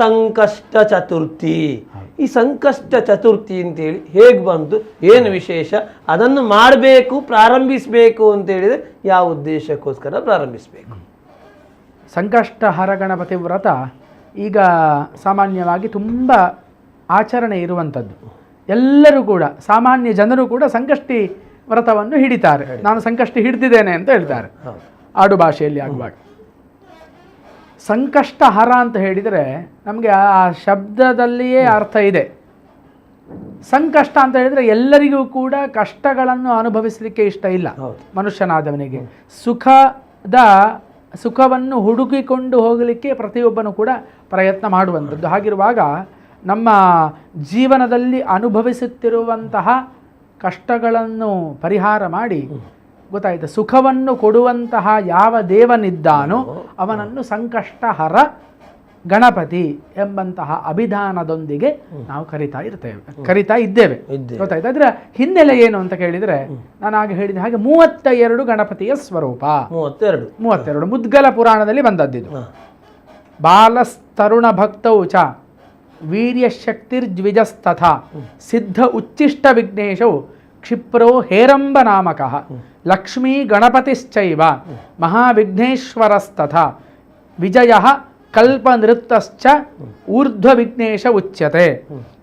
ಸಂಕಷ್ಟ ಚತುರ್ಥಿ ಈ ಸಂಕಷ್ಟ ಚತುರ್ಥಿ ಅಂತೇಳಿ ಹೇಗೆ ಬಂತು ಏನು ವಿಶೇಷ ಅದನ್ನು ಮಾಡಬೇಕು ಪ್ರಾರಂಭಿಸಬೇಕು ಅಂತ ಹೇಳಿದ್ರೆ ಯಾವ ಉದ್ದೇಶಕ್ಕೋಸ್ಕರ ಪ್ರಾರಂಭಿಸಬೇಕು? ಸಂಕಷ್ಟ ಹರ ಗಣಪತಿ ವ್ರತ ಈಗ ಸಾಮಾನ್ಯವಾಗಿ ತುಂಬ ಆಚರಣೆ ಇರುವಂಥದ್ದು. ಎಲ್ಲರೂ ಕೂಡ ಸಾಮಾನ್ಯ ಜನರು ಕೂಡ ಸಂಕಷ್ಟಿ ವ್ರತವನ್ನು ಹಿಡಿತಾರೆ. ನಾನು ಸಂಕಷ್ಟಿ ಹಿಡಿದಿದ್ದೇನೆ ಅಂತ ಹೇಳ್ತಾರೆ. ಆಡು ಭಾಷೆಯಲ್ಲಿ ಆಗುವಾಗ. ಸಂಕಷ್ಟ ಹರ ಅಂತ ಹೇಳಿದರೆ ನಮಗೆ ಆ ಶಬ್ದದಲ್ಲಿಯೇ ಅರ್ಥ ಇದೆ. ಸಂಕಷ್ಟ ಅಂತ ಹೇಳಿದರೆ ಎಲ್ಲರಿಗೂ ಕೂಡ ಕಷ್ಟಗಳನ್ನು ಅನುಭವಿಸಲಿಕ್ಕೆ ಇಷ್ಟ ಇಲ್ಲ. ಮನುಷ್ಯನಾದವನಿಗೆ. ಸುಖದ ಸುಖವನ್ನು ಹುಡುಕಿಕೊಂಡು ಹೋಗಲಿಕ್ಕೆ ಪ್ರತಿಯೊಬ್ಬನು ಕೂಡ ಪ್ರಯತ್ನ ಮಾಡುವಂಥದ್ದು. ಹಾಗಿರುವಾಗ ನಮ್ಮ ಜೀವನದಲ್ಲಿ ಅನುಭವಿಸುತ್ತಿರುವಂತಹ ಕಷ್ಟಗಳನ್ನು ಪರಿಹಾರ ಮಾಡಿ ಗೊತ್ತಾಯ್ತು. ಸುಖವನ್ನು ಕೊಡುವಂತಹ ಯಾವ ದೇವನಿದ್ದಾನೋ ಅವನನ್ನು ಸಂಕಷ್ಟಹರ ಗಣಪತಿ ಎಂಬಂತಹ ಅಭಿಧಾನದೊಂದಿಗೆ ನಾವು ಕರಿತಾ ಇರ್ತೇವೆ. ಕರಿತಾ ಇದ್ದೇವೆ. ಗೊತ್ತಾಯ್ತು. ಅದರ ಹಿನ್ನೆಲೆ ಏನು ಅಂತ ಕೇಳಿದರೆ ನಾನು ಆಗ ಹೇಳಿದ ಹಾಗೆ ಮೂವತ್ತ ಎರಡು ಗಣಪತಿಯ ಸ್ವರೂಪ. ಮೂವತ್ತೆರಡು. ಮೂವತ್ತೆರಡು ಮುದ್ಗಲ ಪುರಾಣದಲ್ಲಿ ಬಂದದ್ದಿದು. ಬಾಲಸ್ತರುಣ ಭಕ್ತೌ ಚ ವೀರ್ಯಶಕ್ತಿರ್ದ್ವಿಜಸ್ತಥ ಸಿದ್ಧ ಉಚ್ಚಿಷ್ಟ ವಿಘ್ನೇಶವು ಕ್ಷಿಪ್ರೋ ಹೇರಂಬ ನಾಮಕಃ. లక్ష్మీ గణపతిశ్చైవ మహావిఘ్నేశ్వరస్తథ విజయ కల్పనృత్తశ్చ ఊర్ధ్వవిఘ్నేశ ఉచ్యతే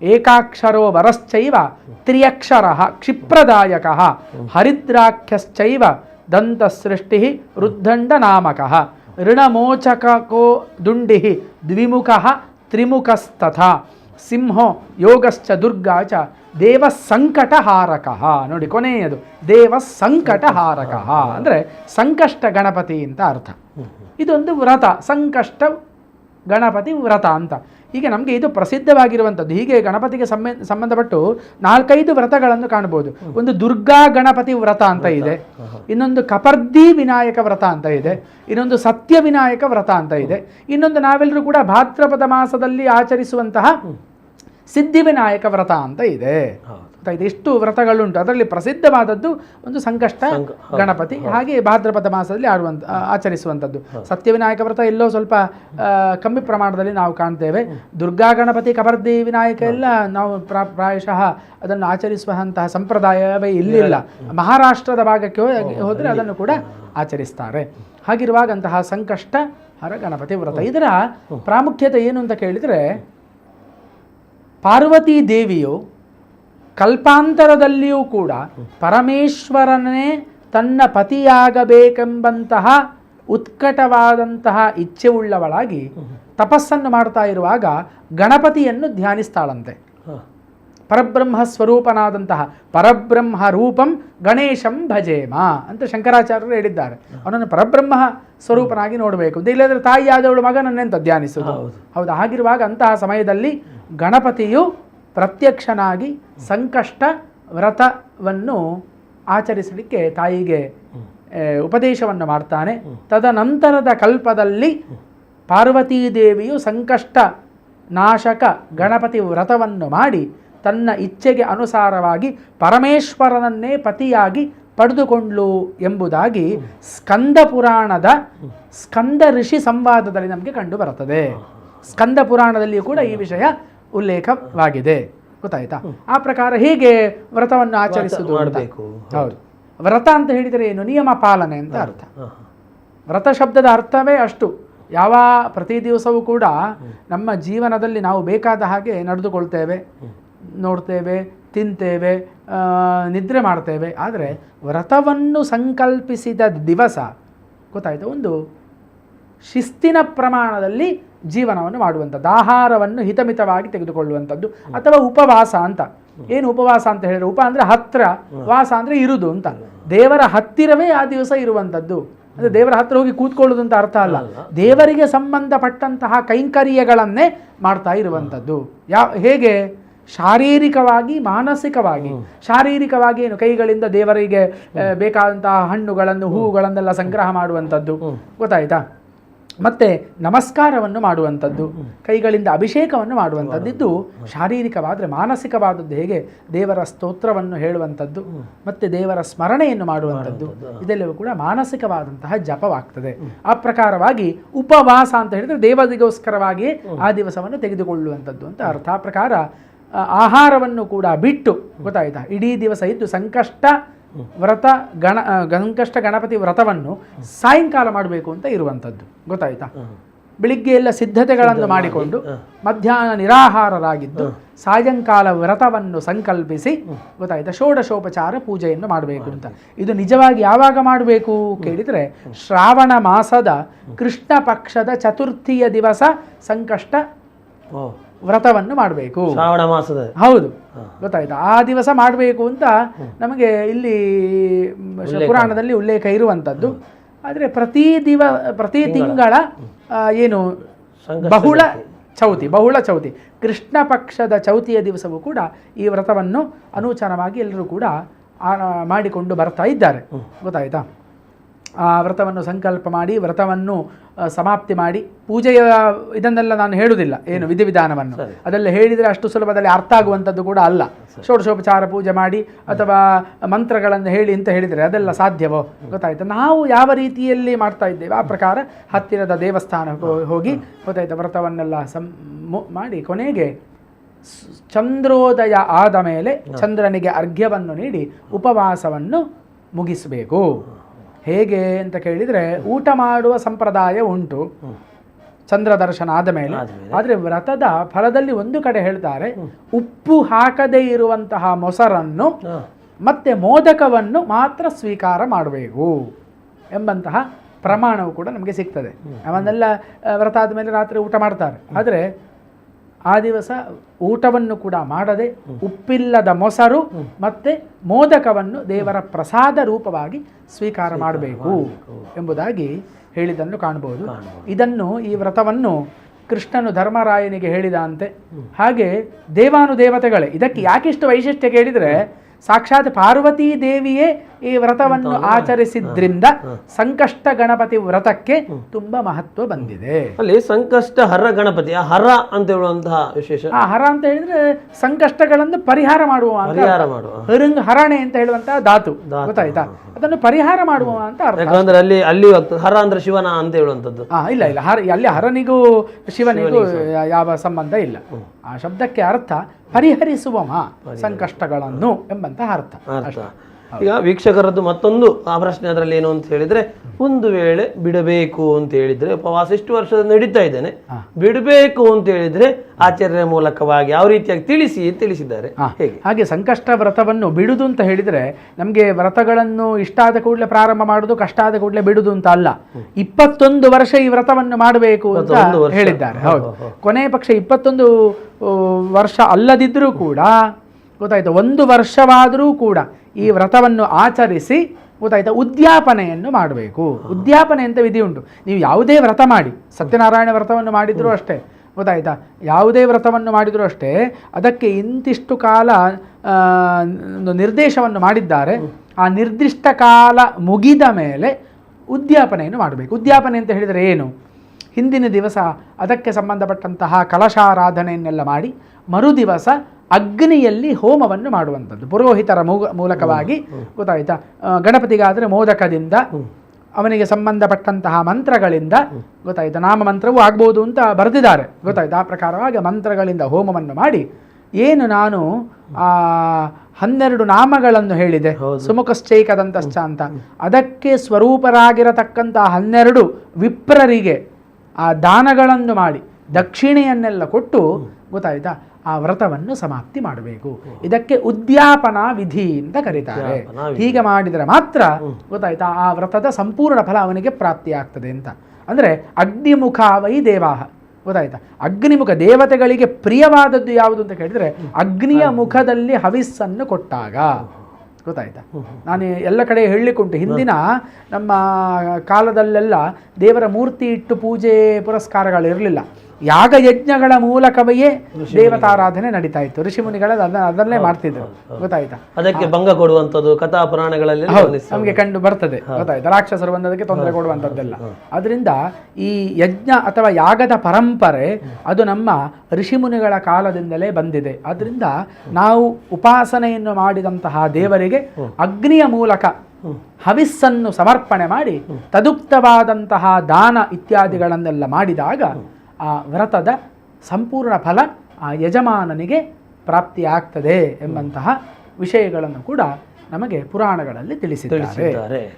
ఏకాక్షరో వరశ్చైవ త్రియక్షర క్షిప్రదాయక హరిద్రాఖ్యశ్చైవ దంతసృష్టి రుద్ధండనామక ऋणमोचको దుండి ద్విముఖ త్రిముఖస్తథ ಸಿಂಹೋ ಯೋಗಶ್ಚ ದುರ್ಗಾ ಚ ದೇವ ಸಂಕಟಹಾರಕಃ ನೋಡಿ ಕೊನೆಯದು ದೇವ ಸಂಕಟಹಾರಕ ಅಂದರೆ ಸಂಕಷ್ಟ ಗಣಪತಿ ಅಂತ ಅರ್ಥ. ಇದೊಂದು ವ್ರತ ಸಂಕಷ್ಟ ಗಣಪತಿ ವ್ರತ ಅಂತ. ಈಗ ನಮಗೆ ಇದು ಪ್ರಸಿದ್ಧವಾಗಿರುವಂಥದ್ದು. ಹೀಗೆ ಗಣಪತಿಗೆ ಸಂಬಂಧ ಸಂಬಂಧಪಟ್ಟು ನಾಲ್ಕೈದು ವ್ರತಗಳನ್ನು ಕಾಣ್ಬೋದು. ಒಂದು ದುರ್ಗಾ ಗಣಪತಿ ವ್ರತ ಅಂತ ಇದೆ. ಇನ್ನೊಂದು ಕಪರ್ದಿ ವಿನಾಯಕ ವ್ರತ ಅಂತ ಇದೆ. ಇನ್ನೊಂದು ಸತ್ಯ ವಿನಾಯಕ ವ್ರತ ಅಂತ ಇದೆ. ಇನ್ನೊಂದು ನಾವೆಲ್ಲರೂ ಕೂಡ ಭಾದ್ರಪದ ಮಾಸದಲ್ಲಿ ಆಚರಿಸುವಂತಹ ಸಿದ್ಧಿವಿನಾಯಕ ವ್ರತ ಅಂತ ಇದೆ. ಗೊತ್ತಾಯ್ತು ಎಷ್ಟು ವ್ರತಗಳುಂಟು. ಅದರಲ್ಲಿ ಪ್ರಸಿದ್ಧವಾದದ್ದು ಒಂದು ಸಂಕಷ್ಟ ಗಣಪತಿ. ಹಾಗೆ ಭಾದ್ರಪದ ಮಾಸದಲ್ಲಿ ಆಡುವಂತ ಆಚರಿಸುವಂತದ್ದು ಆಚರಿಸುವಂಥದ್ದು. ಸತ್ಯವಿನಾಯಕ ವ್ರತ ಎಲ್ಲೋ ಸ್ವಲ್ಪ ಕಮ್ಮಿ ಪ್ರಮಾಣದಲ್ಲಿ ನಾವು ಕಾಣ್ತೇವೆ. ದುರ್ಗಾ ಗಣಪತಿ ಕಬರ್ದಿ ವಿನಾಯಕ ಎಲ್ಲ ನಾವು ಪ್ರಾ- ಪ್ರಾಯಶಃ ಅದನ್ನು ಆಚರಿಸುವಂತಹ ಸಂಪ್ರದಾಯವೇ ಇಲ್ಲಿಲ್ಲ. ಮಹಾರಾಷ್ಟ್ರದ ಭಾಗಕ್ಕೆ ಹೋದರೆ ಅದನ್ನು ಕೂಡ ಆಚರಿಸ್ತಾರೆ. ಹಾಗಿರುವಾಗಂತಹ ಸಂಕಷ್ಟ ಹರ ಗಣಪತಿ ವ್ರತ. ಇದರ ಪ್ರಾಮುಖ್ಯತೆ ಏನು ಅಂತ ಕೇಳಿದರೆ ಪಾರ್ವತೀ ದೇವಿಯು ಕಲ್ಪಾಂತರದಲ್ಲಿಯೂ ಕೂಡ ಪರಮೇಶ್ವರನೇ ತನ್ನ ಪತಿಯಾಗಬೇಕೆಂಬಂತಹ ಉತ್ಕಟವಾದಂತಹ ಇಚ್ಛೆ ಉಳ್ಳವಳಾಗಿ ತಪಸ್ಸನ್ನು ಮಾಡ್ತಾ ಇರುವಾಗ ಗಣಪತಿಯನ್ನು ಧ್ಯಾನಿಸ್ತಾಳಂತೆ. ಪರಬ್ರಹ್ಮ ಸ್ವರೂಪನಾದಂತಹ ಪರಬ್ರಹ್ಮ ರೂಪಂ ಗಣೇಶಂ ಭಜೇಮ ಅಂತ ಶಂಕರಾಚಾರ್ಯರು ಹೇಳಿದ್ದಾರೆ ಅವನನ್ನು ಪರಬ್ರಹ್ಮ ಸ್ವರೂಪನಾಗಿ ನೋಡಬೇಕು ಅಂತ ಇಲ್ಲದ್ರೆ ತಾಯಿಯಾದವಳು ಮಗನನ್ನೆಂತ ಧ್ಯಾನಿಸುವುದು ಹೌದು. ಹೌದು ಹಾಗಿರುವಾಗ ಅಂತಹ ಸಮಯದಲ್ಲಿ ಗಣಪತಿಯು ಪ್ರತ್ಯಕ್ಷನಾಗಿ ಸಂಕಷ್ಟ ವ್ರತವನ್ನು ಆಚರಿಸಲಿಕ್ಕೆ ತಾಯಿಗೆ ಉಪದೇಶವನ್ನು ಮಾಡ್ತಾನೆ. ತದನಂತರದ ಕಲ್ಪದಲ್ಲಿ ಪಾರ್ವತೀ ದೇವಿಯು ಸಂಕಷ್ಟ ನಾಶಕ ಗಣಪತಿ ವ್ರತವನ್ನು ಮಾಡಿ ತನ್ನ ಇಚ್ಛೆಗೆ ಅನುಸಾರವಾಗಿ ಪರಮೇಶ್ವರನನ್ನೇ ಪತಿಯಾಗಿ ಪಡೆದುಕೊಂಡ್ಲು ಎಂಬುದಾಗಿ ಸ್ಕಂದ ಪುರಾಣದ ಸ್ಕಂದ ಋಷಿ ಸಂವಾದದಲ್ಲಿ ನಮಗೆ ಕಂಡು ಬರುತ್ತದೆ. ಸ್ಕಂದ ಪುರಾಣದಲ್ಲಿಯೂ ಕೂಡ ಈ ವಿಷಯ ಉಲ್ಲೇಖವಾಗಿದೆ. ಗೊತ್ತಾಯ್ತಾ? ಆ ಪ್ರಕಾರ ಹೀಗೆ ವ್ರತವನ್ನು ಆಚರಿಸುವುದು. ಮಾಡಬೇಕು. ಹೌದು. ವ್ರತ ಅಂತ ಹೇಳಿದರೆ ಏನು? ನಿಯಮ ಪಾಲನೆ ಅಂತ ಅರ್ಥ. ವ್ರತ ಶಬ್ದದ ಅರ್ಥವೇ ಅಷ್ಟು. ಯಾವ ಪ್ರತಿ ದಿವಸವೂ ಕೂಡ ನಮ್ಮ ಜೀವನದಲ್ಲಿ ನಾವು ಬೇಕಾದ ಹಾಗೆ ನಡೆದುಕೊಳ್ತೇವೆ. ನೋಡ್ತೇವೆ ತಿಂತೇವೆ ನಿದ್ರೆ ಮಾಡ್ತೇವೆ. ಆದರೆ ವ್ರತವನ್ನು ಸಂಕಲ್ಪಿಸಿದ ದಿವಸ ಗೊತ್ತಾಯ್ತು? ಒಂದು ಶಿಸ್ತಿನ ಪ್ರಮಾಣದಲ್ಲಿ ಜೀವನವನ್ನು ಮಾಡುವಂಥದ್ದು ಆಹಾರವನ್ನು ಹಿತಮಿತವಾಗಿ ತೆಗೆದುಕೊಳ್ಳುವಂಥದ್ದು ಅಥವಾ ಉಪವಾಸ ಅಂತ. ಏನು ಉಪವಾಸ ಅಂತ ಹೇಳಿದ್ರೆ ಉಪ ಅಂದರೆ ಹತ್ರ ವಾಸ ಅಂದರೆ ಇರುವುದು ಅಂತ. ದೇವರ ಹತ್ತಿರವೇ ಆ ದಿವಸ ಇರುವಂಥದ್ದು. ಅಂದರೆ ದೇವರ ಹತ್ರ ಹೋಗಿ ಕೂತ್ಕೊಳ್ಳೋದು ಅಂತ ಅರ್ಥ ಅಲ್ಲ. ದೇವರಿಗೆ ಸಂಬಂಧಪಟ್ಟಂತಹ ಕೈಂಕರ್ಯಗಳನ್ನೇ ಮಾಡ್ತಾ ಇರುವಂಥದ್ದು. ಯಾ ಹೇಗೆ? ಶಾರೀರಿಕವಾಗಿ ಮಾನಸಿಕವಾಗಿ. ಶಾರೀರಿಕವಾಗಿ ಏನು? ಕೈಗಳಿಂದ ದೇವರಿಗೆ ಬೇಕಾದಂತಹ ಹಣ್ಣುಗಳನ್ನು ಹೂವುಗಳನ್ನೆಲ್ಲ ಸಂಗ್ರಹ ಮಾಡುವಂಥದ್ದು. ಗೊತ್ತಾಯ್ತಾ? ಮತ್ತೆ ನಮಸ್ಕಾರವನ್ನು ಮಾಡುವಂಥದ್ದು ಕೈಗಳಿಂದ ಅಭಿಷೇಕವನ್ನು ಮಾಡುವಂಥದ್ದು ಇದು ಶಾರೀರಿಕವಾದರೆ ಮಾನಸಿಕವಾದದ್ದು ಹೇಗೆ? ದೇವರ ಸ್ತೋತ್ರವನ್ನು ಹೇಳುವಂಥದ್ದು ಮತ್ತೆ ದೇವರ ಸ್ಮರಣೆಯನ್ನು ಮಾಡುವಂಥದ್ದು ಇದೆಲ್ಲವೂ ಕೂಡ ಮಾನಸಿಕವಾದಂತಹ ಜಪವಾಗ್ತದೆ. ಆ ಪ್ರಕಾರವಾಗಿ ಉಪವಾಸ ಅಂತ ಹೇಳಿದ್ರೆ ದೇವರಿಗೋಸ್ಕರವಾಗಿ ಆ ದಿವಸವನ್ನು ತೆಗೆದುಕೊಳ್ಳುವಂಥದ್ದು ಅಂತ ಅರ್ಥ. ಆ ಪ್ರಕಾರ ಆಹಾರವನ್ನು ಕೂಡ ಬಿಟ್ಟು ಗೊತ್ತಾಯ್ತಾ? ಇಡೀ ದಿವಸ ಇದ್ದು ಸಂಕಷ್ಟ ವ್ರತ ಗಣ ಗಂಕಷ್ಟ ಗಣಪತಿ ವ್ರತವನ್ನು ಸಾಯಂಕಾಲ ಮಾಡಬೇಕು ಅಂತ ಇರುವಂಥದ್ದು. ಗೊತ್ತಾಯ್ತಾ? ಬೆಳಿಗ್ಗೆ ಎಲ್ಲ ಸಿದ್ಧತೆಗಳನ್ನು ಮಾಡಿಕೊಂಡು ಮಧ್ಯಾಹ್ನ ನಿರಾಹಾರರಾಗಿದ್ದು ಸಾಯಂಕಾಲ ವ್ರತವನ್ನು ಸಂಕಲ್ಪಿಸಿ ಗೊತ್ತಾಯ್ತಾ? ಷೋಡಶೋಪಚಾರ ಪೂಜೆಯನ್ನು ಮಾಡಬೇಕು ಅಂತ. ಇದು ನಿಜವಾಗಿ ಯಾವಾಗ ಮಾಡಬೇಕು ಕೇಳಿದರೆ ಶ್ರಾವಣ ಮಾಸದ ಕೃಷ್ಣ ಪಕ್ಷದ ಚತುರ್ಥಿಯ ದಿವಸ ಸಂಕಷ್ಟ ವ್ರತವನ್ನು ಮಾಡಬೇಕು. ಶ್ರಾವಣ ಮಾಸದ. ಹೌದು. ಗೊತ್ತಾಯ್ತಾ. ಆ ದಿವಸ ಮಾಡಬೇಕು ಅಂತ ನಮಗೆ ಇಲ್ಲಿ ಪುರಾಣದಲ್ಲಿ ಉಲ್ಲೇಖ ಇರುವಂಥದ್ದು. ಆದರೆ ಪ್ರತಿ ದಿವ ಪ್ರತಿ ತಿಂಗಳ. ಏನು ಬಹುಳ ಚೌತಿ. ಬಹುಳ ಚೌತಿ. ಕೃಷ್ಣ ಪಕ್ಷದ ಚೌತಿಯ ದಿವಸವೂ ಕೂಡ ಈ ವ್ರತವನ್ನು ಅನೂಚನವಾಗಿ ಎಲ್ಲರೂ ಕೂಡ ಮಾಡಿಕೊಂಡು ಬರ್ತಾ ಇದ್ದಾರೆ. ಗೊತ್ತಾಯ್ತಾ? ಆ ವ್ರತವನ್ನು ಸಂಕಲ್ಪ ಮಾಡಿ ವ್ರತವನ್ನು ಸಮಾಪ್ತಿ ಮಾಡಿ ಪೂಜೆಯ ಇದನ್ನೆಲ್ಲ ನಾನು ಹೇಳುವುದಿಲ್ಲ ಏನು ವಿಧಿವಿಧಾನವನ್ನು. ಅದೆಲ್ಲ ಹೇಳಿದರೆ ಅಷ್ಟು ಸುಲಭದಲ್ಲಿ ಅರ್ಥ ಆಗುವಂಥದ್ದು ಕೂಡ ಅಲ್ಲ. ಷೋಡಶೋಪಚಾರ ಪೂಜೆ ಮಾಡಿ ಅಥವಾ ಮಂತ್ರಗಳನ್ನು ಹೇಳಿ ಅಂತ ಹೇಳಿದರೆ ಅದೆಲ್ಲ ಸಾಧ್ಯವೋ? ಗೊತ್ತಾಯಿತು. ನಾವು ಯಾವ ರೀತಿಯಲ್ಲಿ ಮಾಡ್ತಾ ಇದ್ದೇವೆ? ಆ ಪ್ರಕಾರ ಹತ್ತಿರದ ದೇವಸ್ಥಾನಕ್ಕೆ ಹೋಗಿ ಗೊತ್ತಾಯ್ತು. ವ್ರತವನ್ನೆಲ್ಲ ಸಂ ಮಾಡಿ ಕೊನೆಗೆ ಚಂದ್ರೋದಯ ಆದ ಮೇಲೆ ಚಂದ್ರನಿಗೆ ಅರ್ಘ್ಯವನ್ನು ನೀಡಿ ಉಪವಾಸವನ್ನು ಮುಗಿಸಬೇಕು. ಹೇಗೆ ಅಂತ ಕೇಳಿದರೆ ಊಟ ಮಾಡುವ ಸಂಪ್ರದಾಯ ಉಂಟು. ಚಂದ್ರ ದರ್ಶನ ಆದ ಮೇಲೆ. ಆದರೆ ವ್ರತದ ಫಲದಲ್ಲಿ ಒಂದು ಕಡೆ ಹೇಳ್ತಾರೆ ಉಪ್ಪು ಹಾಕದೇ ಇರುವಂತಹ ಮೊಸರನ್ನು ಮತ್ತೆ ಮೋದಕವನ್ನು ಮಾತ್ರ ಸ್ವೀಕಾರ ಮಾಡಬೇಕು ಎಂಬಂತಹ ಪ್ರಮಾಣವು ಕೂಡ ನಮಗೆ ಸಿಗ್ತದೆ. ಅವನ್ನೆಲ್ಲ ವ್ರತ ಆದಮೇಲೆ ರಾತ್ರಿ ಊಟ ಮಾಡ್ತಾರೆ. ಆದರೆ ಆ ದಿವಸ ಊಟವನ್ನು ಕೂಡ ಮಾಡದೆ ಉಪ್ಪಿಲ್ಲದ ಮೊಸರು ಮತ್ತೆ ಮೋದಕವನ್ನು ದೇವರ ಪ್ರಸಾದ ರೂಪವಾಗಿ ಸ್ವೀಕಾರ ಮಾಡಬೇಕು ಎಂಬುದಾಗಿ ಹೇಳಿದನ್ನು ಕಾಣಬಹುದು. ಇದನ್ನು ಈ ವ್ರತವನ್ನು ಕೃಷ್ಣನು ಧರ್ಮರಾಯನಿಗೆ ಹೇಳಿದಂತೆ ಹಾಗೆ ದೇವಾನುದೇವತೆಗಳೇ ಇದಕ್ಕೆ ಯಾಕಿಷ್ಟು ವೈಶಿಷ್ಟ್ಯ ಕೇಳಿದರೆ ಸಾಕ್ಷಾತ್ ಪಾರ್ವತೀ ದೇವಿಯೇ ಈ ವ್ರತವನ್ನು ಆಚರಿಸಿದ್ರಿಂದ ಸಂಕಷ್ಟ ಗಣಪತಿ ವ್ರತಕ್ಕೆ ತುಂಬಾ ಮಹತ್ವ ಬಂದಿದೆ. ಅಲ್ಲಿ ಸಂಕಷ್ಟ ಹರ ಗಣಪತಿ ಹರ ಅಂತ ಹೇಳುವಂತಹ ವಿಶೇಷ. ಆ ಹರ ಅಂತ ಹೇಳಿದ್ರೆ ಸಂಕಷ್ಟಗಳನ್ನು ಪರಿಹಾರ ಮಾಡುವ ಪರಿಹಾರ ಮಾಡುವ. ಹರಂಗ್ ಹರಣೆ ಅಂತ ಹೇಳುವಂತಹ ಧಾತು. ಗೊತ್ತಾಯ್ತಾ? ಅದನ್ನು ಪರಿಹಾರ ಮಾಡುವ ಅಂತ ಅರ್ಥ. ಯಾಕಂದ್ರೆ ಅಲ್ಲಿ ಅಲ್ಲಿ ಹರ ಅಂದ್ರೆ ಶಿವನ ಅಂತ ಹೇಳುವಂಥದ್ದು. ಇಲ್ಲ ಇಲ್ಲ. ಹರ ಅಲ್ಲಿ ಹರನಿಗೂ ಶಿವನಿಗೂ ಯಾವ ಸಂಬಂಧ ಇಲ್ಲ. ಆ ಶಬ್ದಕ್ಕೆ ಅರ್ಥ. ಪರಿಹರಿಸುವವ ಸಂಕಷ್ಟಗಳನ್ನು ಎಂಬಂತಹ ಅರ್ಥ. ಅರ್ಥ. ಈಗ ವೀಕ್ಷಕರದ್ದು ಮತ್ತೊಂದು ಆ ಪ್ರಶ್ನೆ ಅದರಲ್ಲಿ ಏನು ಅಂತ ಹೇಳಿದ್ರೆ ಒಂದು ವೇಳೆ ಬಿಡಬೇಕು ಅಂತ ಹೇಳಿದ್ರೆ ಉಪವಾಸ ಇಷ್ಟು ವರ್ಷದ ನಡೀತಾ ಇದ್ದೇನೆ. ಬಿಡಬೇಕು ಅಂತ ಹೇಳಿದ್ರೆ ಆಚಾರ್ಯರ ಮೂಲಕವಾಗಿ ಯಾವ ರೀತಿಯಾಗಿ ತಿಳಿಸಿ ತಿಳಿಸಿದ್ದಾರೆ. ಹೇಗೆ? ಹಾಗೆ ಸಂಕಷ್ಟ ವ್ರತವನ್ನು ಬಿಡುದು ಅಂತ ಹೇಳಿದ್ರೆ ನಮಗೆ ವ್ರತಗಳನ್ನು ಇಷ್ಟ ಆದ ಕೂಡಲೇ ಪ್ರಾರಂಭ ಮಾಡುದು ಕಷ್ಟ ಆದ ಕೂಡಲೇ ಬಿಡುದು ಅಂತ ಅಲ್ಲ. ಇಪ್ಪತ್ತೊಂದು ವರ್ಷ ಈ ವ್ರತವನ್ನು ಮಾಡಬೇಕು ಅಂತ. ಹೇಳಿದ್ದಾರೆ. ಹೌದು ಕೊನೆಯ ಪಕ್ಷ ಇಪ್ಪತ್ತೊಂದು ವರ್ಷ ಅಲ್ಲದಿದ್ದರೂ ಕೂಡ ಗೊತ್ತಾಯ್ತು ಒಂದು ವರ್ಷವಾದರೂ ಕೂಡ ಈ ವ್ರತವನ್ನು ಆಚರಿಸಿ ಗೊತ್ತಾಯ್ತಾ ಉದ್ಯಾಪನೆಯನ್ನು ಮಾಡಬೇಕು. ಉದ್ಯಾಪನೆ ಅಂತ ವಿಧಿ ಉಂಟು? ನೀವು ಯಾವುದೇ ವ್ರತ ಮಾಡಿ ಸತ್ಯನಾರಾಯಣ ವ್ರತವನ್ನು ಮಾಡಿದರೂ ಅಷ್ಟೇ ಗೊತ್ತಾಯ್ತಾ? ಯಾವುದೇ ವ್ರತವನ್ನು ಮಾಡಿದರೂ ಅಷ್ಟೇ ಅದಕ್ಕೆ ಇಂತಿಷ್ಟು ಕಾಲ ಒಂದು ನಿರ್ದೇಶವನ್ನು ಮಾಡಿದ್ದಾರೆ. ಆ ನಿರ್ದಿಷ್ಟ ಕಾಲ ಮುಗಿದ ಮೇಲೆ ಉದ್ಯಾಪನೆಯನ್ನು ಮಾಡಬೇಕು. ಉದ್ಯಾಪನೆ ಅಂತ ಹೇಳಿದರೆ ಏನು? ಹಿಂದಿನ ದಿವಸ ಅದಕ್ಕೆ ಸಂಬಂಧಪಟ್ಟಂತಹ ಕಲಶಾರಾಧನೆಯನ್ನೆಲ್ಲ ಮಾಡಿ ಮರುದಿವಸ ಅಗ್ನಿಯಲ್ಲಿ ಹೋಮವನ್ನು ಮಾಡುವಂಥದ್ದು. ಪುರೋಹಿತರ ಮೂಲಕವಾಗಿ ಗೊತ್ತಾಯ್ತಾ? ಗಣಪತಿಗಾದರೆ ಮೋದಕದಿಂದ ಅವನಿಗೆ ಸಂಬಂಧಪಟ್ಟಂತಹ ಮಂತ್ರಗಳಿಂದ ಗೊತ್ತಾಯ್ತಾ? ನಾಮ ಮಂತ್ರವೂ ಆಗ್ಬೋದು ಅಂತ ಬರೆದಿದ್ದಾರೆ. ಗೊತ್ತಾಯ್ತು? ಆ ಪ್ರಕಾರವಾಗಿ ಮಂತ್ರಗಳಿಂದ ಹೋಮವನ್ನು ಮಾಡಿ ಏನು ನಾನು ಆ ಹನ್ನೆರಡು ನಾಮಗಳನ್ನು ಹೇಳಿದೆ. ಸುಮುಖಶ್ಚೈಕದಂತಶ್ಚ ಅಂತ. ಅದಕ್ಕೆ ಸ್ವರೂಪರಾಗಿರತಕ್ಕಂಥ ಹನ್ನೆರಡು ವಿಪ್ರರಿಗೆ ಆ ದಾನಗಳನ್ನು ಮಾಡಿ ದಕ್ಷಿಣೆಯನ್ನೆಲ್ಲ ಕೊಟ್ಟು ಗೊತ್ತಾಯ್ತಾ? ಆ ವ್ರತವನ್ನು ಸಮಾಪ್ತಿ ಮಾಡಬೇಕು. ಇದಕ್ಕೆ ಉದ್ಯಾಪನಾ ವಿಧಿ ಅಂತ ಕರೀತಾರೆ. ಹೀಗೆ ಮಾಡಿದರೆ ಮಾತ್ರ ಗೊತ್ತಾಯ್ತಾ ಆ ವ್ರತದ ಸಂಪೂರ್ಣ ಫಲ ಅವನಿಗೆ ಪ್ರಾಪ್ತಿಯಾಗ್ತದೆ ಅಂತ. ಅಂದರೆ ಅಗ್ನಿಮುಖ ವೈ ದೇವಾಹ. ಗೊತ್ತಾಯ್ತಾ? ಅಗ್ನಿಮುಖ ದೇವತೆಗಳಿಗೆ ಪ್ರಿಯವಾದದ್ದು ಯಾವುದು ಅಂತ ಕೇಳಿದರೆ ಅಗ್ನಿಯ ಮುಖದಲ್ಲಿ ಹವಿಸ್ಸನ್ನು ಕೊಟ್ಟಾಗ. ಗೊತ್ತಾಯ್ತಾ? ನಾನು ಎಲ್ಲ ಕಡೆ ಹೇಳಲಿಕ್ಕುಂಟು. ಹಿಂದಿನ ನಮ್ಮ ಕಾಲದಲ್ಲೆಲ್ಲ ದೇವರ ಮೂರ್ತಿ ಇಟ್ಟು ಪೂಜೆ ಪುರಸ್ಕಾರಗಳಿರಲಿಲ್ಲ ಯಾಗಯಜ್ಞಗಳ ಮೂಲಕವೇ ದೇವತಾರಾಧನೆ ನಡೀತಾ ಇತ್ತು. ಋಷಿಮುನಿಗಳ ಅದನ್ನ ಅದನ್ನೇ ಮಾಡ್ತಿದ್ರು. ಗೊತ್ತಾಯ್ತಾ? ಅದಕ್ಕೆ ಭಂಗ ಕೊಡುವಂಥದ್ದು ಕಥಾ ಪುರಾಣಗಳಲ್ಲಿ ನಮಗೆ ಕಂಡು ಬರ್ತದೆ. ಗೊತ್ತಾಯ್ತಾ? ರಾಕ್ಷಸರು ಬಂದದಕ್ಕೆ ತೊಂದರೆ ಕೊಡುವಂಥದ್ದೆಲ್ಲ. ಅದರಿಂದ ಈ ಯಜ್ಞ ಅಥವಾ ಯಾಗದ ಪರಂಪರೆ ಅದು ನಮ್ಮ ಋಷಿಮುನಿಗಳ ಕಾಲದಿಂದಲೇ ಬಂದಿದೆ. ಅದರಿಂದ ನಾವು ಉಪಾಸನೆಯನ್ನು ಮಾಡಿದಂತಹ ದೇವರಿಗೆ ಅಗ್ನಿಯ ಮೂಲಕ ಹವಿಸ್ಸನ್ನು ಸಮರ್ಪಣೆ ಮಾಡಿ ತದುಕ್ತವಾದಂತಹ ದಾನ ಇತ್ಯಾದಿಗಳನ್ನೆಲ್ಲ ಮಾಡಿದಾಗ ಆ ವ್ರತದ ಸಂಪೂರ್ಣ ಫಲ ಆ ಯಜಮಾನನಿಗೆ ಪ್ರಾಪ್ತಿಯಾಗ್ತದೆ ಎಂಬಂತಹ ವಿಷಯಗಳನ್ನು ಕೂಡ ನಮಗೆ ಪುರಾಣಗಳಲ್ಲಿ ತಿಳಿಸಿದ್ದಾರೆ.